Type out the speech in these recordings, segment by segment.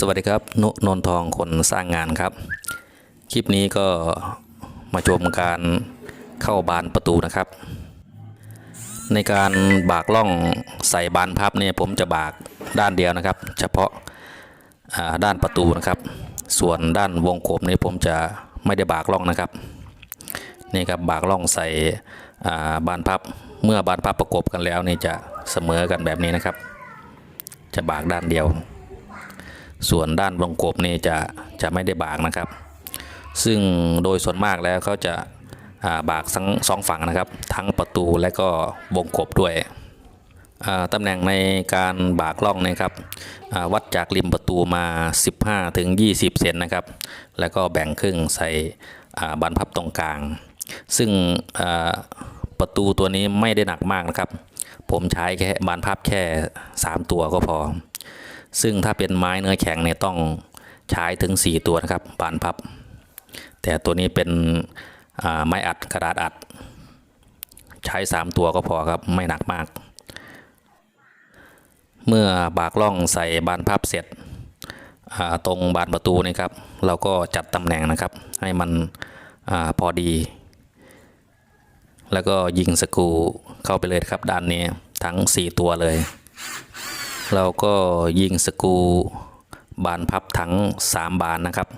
สวัสดีครับ นุนนทองคนสร้างงานครับ คลิปนี้ก็มาชมการเข้าบานประตูนะครับ ในการบากล่องใส่บานพับเนี่ยผมจะบากด้านเดียวนะครับ เฉพาะาด้านประตูนะครับ ส่วนด้านวงกบนี่ผมจะไม่ได้บากล่องนะครับนี่ครับบากล่องใส่อ่าบานพับเมื่อบานพับประกบกันแล้วนี่จะเสมอกันแบบนี้นะครับ จะบากด้านเดียว ส่วนด้านวงกบนี่จะจะไม่ได้บากนะครับ ซึ่งโดยส่วนมากแล้วเขาจะาบากทั้งสองฝั่งนะครับ ทั้งประตูและก็วงกบด้วยตำแหน่งในการบากล่องนะครับวัดจากริมประตูมา 15ถึงเซนนะครับ แล้วก็แบ่งครึ่งใส่บานพับตรงกลาง ซึ่งประตูตัวนี้ไม่ได้หนักมากนะครับ ผมใช้แค่บานพับแค่ 3 ตัวก็พอ ซึ่งถ้าเป็นไม้เนื้อแข็งเนี่ยต้องใช้ถึง 4 ตัวนะครับบานพับ แต่ตัวนี้เป็นไม้อัดกระดาษอัด ใช้ 3 ตัวก็พอครับไม่หนักมาก เมื่อบากล่องใส่บานพับเสร็จตรงบานประตูนี่ครับ เราก็จัดตำแหน่งนะครับ ให้มันอพอดี แล้วก็ยิงสกูเข้าไปเลยครับด้านนี้ทั้ง 4 ตัวเลย เราก็ยิงสกูบานพับทั้ง 3 บานนะครับ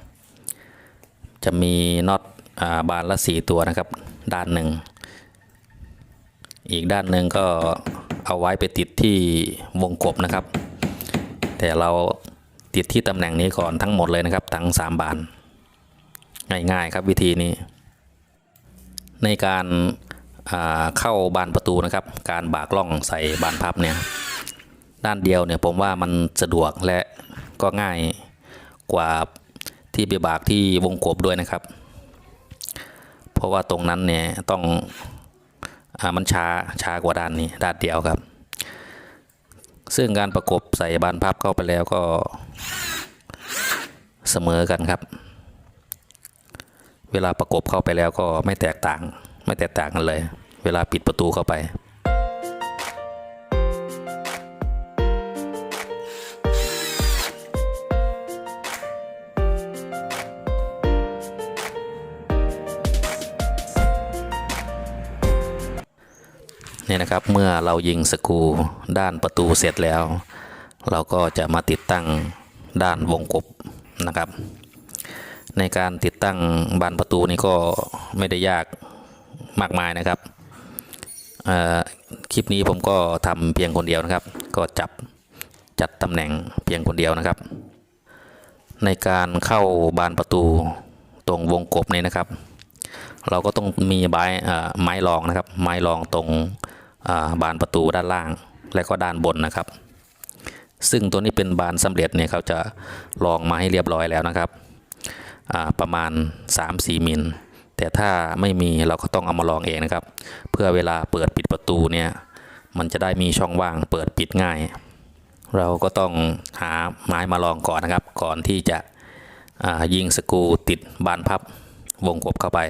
จะมีน็อตอ่าบานละ 4 ตัวนะครับ ด้านหนึ่ง อีกด้านหนึ่งก็เอาไว้ไปติดที่วงกบนะครับ แต่เราติดที่ตำแหน่งนี้ก่อนทั้งหมดเลยนะครับ ทั้ง 3 บาน ง่ายๆครับวิธีนี้ ในการอ่าเข้าบานประตูนะครับ การบากล่องใส่บานพับเนี่ย ด้านเดียวเนี่ยผมว่ามันสะดวกและก็ง่ายกว่าที่ไปบากที่วงกบด้วยนะครับ เพราะว่าตรงนั้นเนี่ยต้องอามันช้าช้ากว่าด้านนี้ด้านเดียวครับ ซึ่งการประกบใส่บานพับเข้าไปแล้วก็เสมอกันครับ เวลาประกบเข้าไปแล้วก็ไม่แตกต่าง ไม่แตกต่างกันเลย เวลาปิดประตูเข้าไป เนี่ยนะครับ เมื่อเรายิงสกูด้านประตูเสร็จแล้ว เราก็จะมาติดตั้งด้านวงกบนะครับ ในการติดตั้งบานประตูนี่ก็ไม่ได้ยากมากมายนะครับคลิปนี้ผมก็ทำเพียงคนเดียวนะครับ ก็จับจัดตำแหน่งเพียงคนเดียวนะครับ ในการเข้าบานประตูตรงวงกบนี้นะครับ เราก็ต้องมีไม้ไม้รองนะครับ ไม้รองตรง บานประตูด้านล่าง และก็ด้านบนนะครับ ซึ่งตัวนี้เป็นบานสำเร็จเนี่ยเขาจะรองมาให้เรียบร้อยแล้วนะครับประมาณ 3-4มิลแต่ถ้าไม่มีเราก็ต้องเอามาลองเองนะครับ เพื่อเวลาเปิดปิดประตูเนี่ยมันจะได้มีช่องว่างเปิดปิดง่าย เราก็ต้องหาไม้มาลองก่อนนะครับ ก่อนที่จะยิงสกูติดบานพับวงกบเข้าไป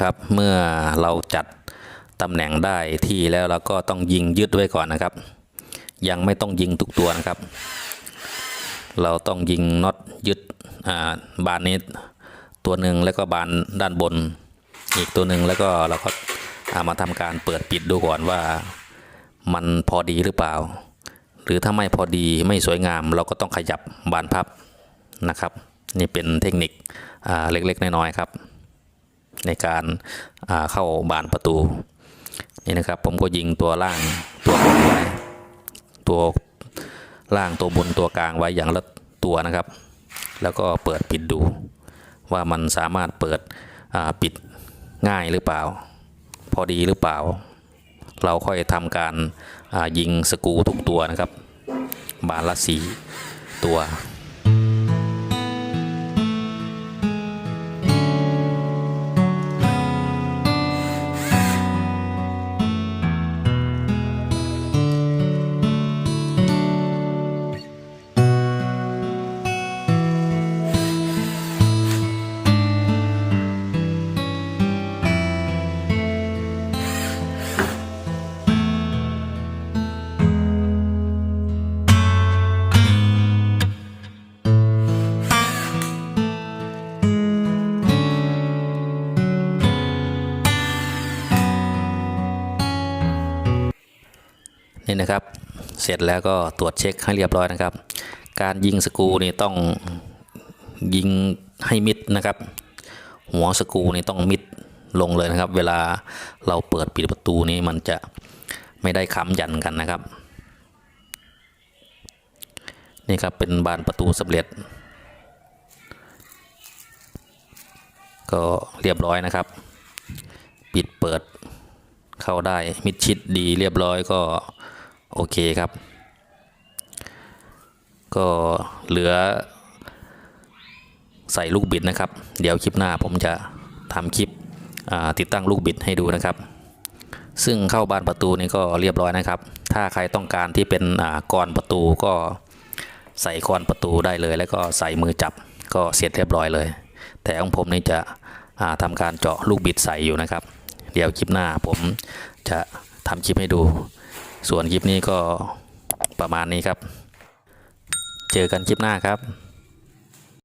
ครับเมื่อเราจัดตำแหน่งได้ที่แล้วเราก็ต้องยิงยึดไว้ก่อนนะครับ ยังไม่ต้องยิงทุกตัวนะครับ เราต้องยิงน็อตยึดาบานนี้ตัวหนึ่งแล้วก็บานด้านบน อีกตัวหนึ่งแล้วก็เราก็ามาทำการเปิดปิดดูก่อนว่ามันพอดีหรือเปล่า หรือถ้าไม่พอดีไม่สวยงาม เราก็ต้องขยับบานพับนะครับ นี่เป็นเทคนิคเล็กๆน้อยๆครับ ในการเข้าบานประตูนี่นะครับ ผมก็ยิงตัวล่างตัวบนไว้ตัวล่างตัวบนตัวกลางไว้อย่างละตัวนะครับ แล้วก็เปิดปิดดู ว่ามันสามารถเปิดปิดง่ายหรือเปล่า พอดีหรือเปล่า เราค่อยทำการยิงสกูทุกตัวนะครับ บานละสีตัว นี่นะครับ เสร็จแล้วก็ตรวจเช็คให้เรียบร้อยนะครับ การยิงสกูนี่ต้องยิงให้มิดนะครับ หัวสกูนี่ต้องมิดลงเลยนะครับ เวลาเราเปิดปิดประตูนี้มันจะไม่ได้ค้ำยันกันนะครับ นี่ครับเป็นบานประตูสำเร็จ ก็เรียบร้อยนะครับ ปิดเปิดเข้าได้มิดชิดดีเรียบร้อยก็ โอเคครับ ก็เหลือใส่ลูกบิดนะครับ เดี๋ยวคลิปหน้าผมจะทำคลิปติดตั้งลูกบิดให้ดูนะครับ ซึ่งเข้าบานประตูนี่ก็เรียบร้อยนะครับ ถ้าใครต้องการที่เป็นกรอนประตูก็ใส่กรอนประตูได้เลย แล้วก็ใส่มือจับก็เสร็จเรียบร้อยเลย แต่ของผมนี่จะอ่าทำการเจาะลูกบิดใส่อยู่นะครับ เดี๋ยวคลิปหน้าผมจะทำคลิปให้ดู ส่วนคลิปนี้ก็ประมาณนี้ครับ เจอกันคลิปหน้าครับ